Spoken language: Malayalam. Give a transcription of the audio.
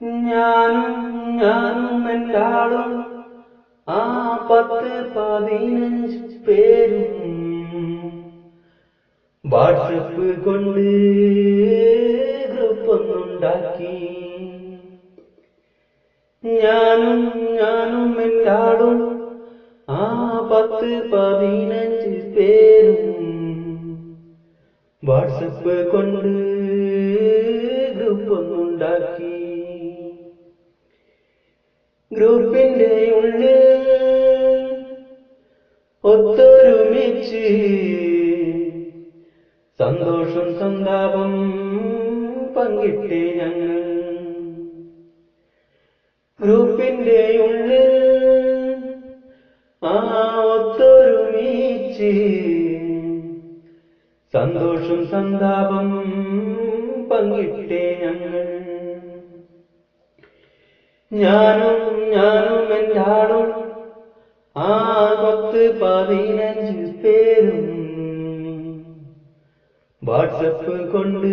ഞാനും ഞാനും എന്താളും ആ പത്ത് പതിനഞ്ച് പേരും വാട്സപ്പ് കൊണ്ട് ഗ്രൂപ്പൊന്നുണ്ടാക്കി ഞാനും ഞാനും എന്താളും ആ പത്ത് പതിനഞ്ച് പേരും വാട്സപ്പ് കൊണ്ട് ഗ്രൂപ്പ് ഒന്നുണ്ടാക്കി. ഗ്രൂപ്പിന്റെ ഉള്ളിൽ ഒത്തൊരുമിച്ച് സന്തോഷം സന്താപം പങ്കിട്ടേ ഞങ്ങൾ. ഗ്രൂപ്പിന്റെ ഉള്ളിൽ ആ ഒത്തൊരുമിച്ച് സന്തോഷം സന്താപം പങ്കിട്ടേ ഞാനും ഞാനും എന്താളും ആ പത്ത് പതിനഞ്ച് പേരും വാട്സപ്പ് കൊണ്ട്